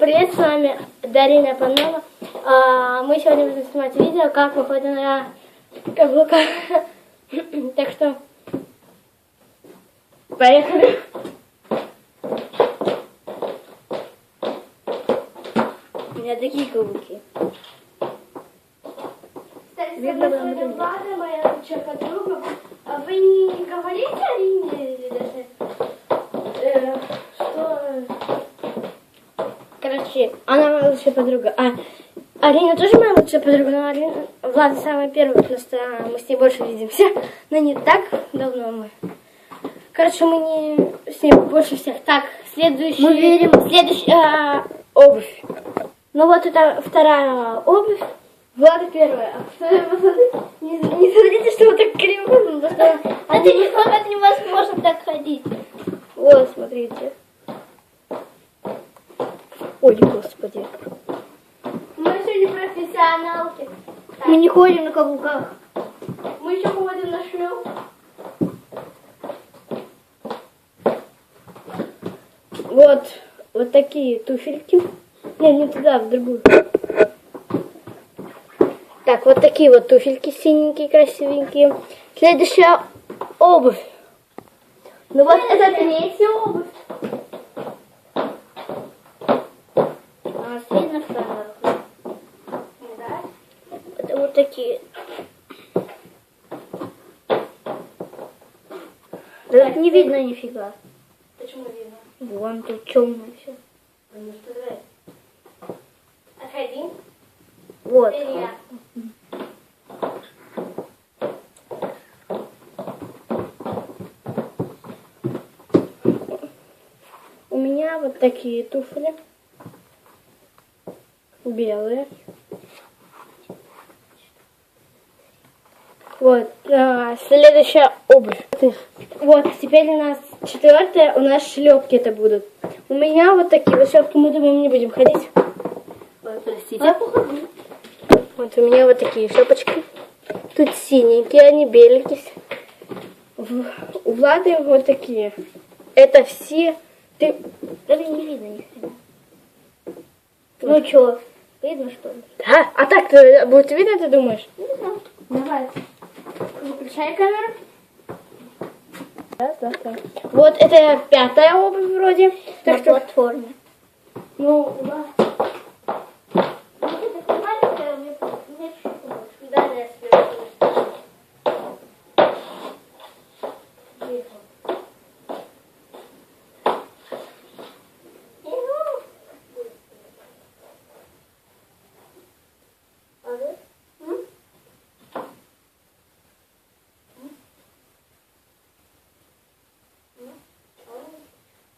Привет, с вами Дарина Панова. А, Мы сегодня будем снимать видео, как мы ходим на каблуках. Так что, поехали. У меня такие каблуки. Кстати, Видно, да, сегодня блин. Влада, моя лучшая подруга. А вы не говорите Арине или даже, э, что... Короче, она моя лучшая подруга. А Арина тоже моя лучшая подруга, но Арина, Влада самая первая, потому что мы с ней больше видимся. Но не так давно мы. Короче, мы не с ней больше всех. Так, следующий... Мы верим. Следующая а, обувь. Ну вот это вторая обувь. Влада первая. А? Не, не смотрите, что вот так криво, потому что... Не, это невозможно так ходить. Вот, смотрите. Ой, господи. Мы еще не профессионалки. Мы не ходим на каблуках. Мы еще ходим на шлюп. Вот, вот такие туфельки. Не, не туда, в другую. Так, вот такие вот туфельки синенькие, красивенькие. Следующая обувь. Ну вот это третья обувь. А вторая. Да. Вот такие. Да тут не видно нифига. Почему видно? Вон тут темно все. Ну что. Отходи. Вот. У меня вот такие туфли. Белые. Вот, а, следующая обувь. Вот, теперь у нас четвертая, у нас шлепки это будут. У меня вот такие вот шлепки, мы думаем, не будем ходить. Ой, простите. Вот у меня вот такие шапочки. Тут синенькие, они беленькие. У Влады вот такие. Это все... Ты... Это не видно нифига. Ну чё, видно что ли? Да? А так -то будет видно, ты думаешь? Знаю. Давай. Выключай камеру. Да, да, да. Вот это пятая обувь вроде. На Так что, платформе. ну, да.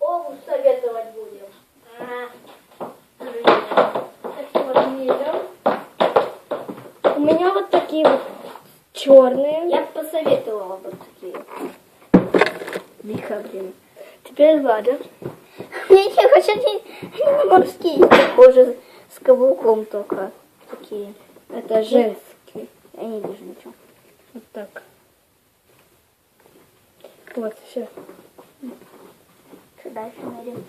Обувь советовать будем. Вот мы идем. У меня вот такие вот черные. Я бы посоветовала бы такие. Лиха, блин. Теперь Влада. Я хочу они морские, похожи с каблуком только. Такие. Это женские. Я не вижу ничего. Вот так. Вот, все. Что дальше, Марин?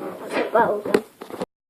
Пауза.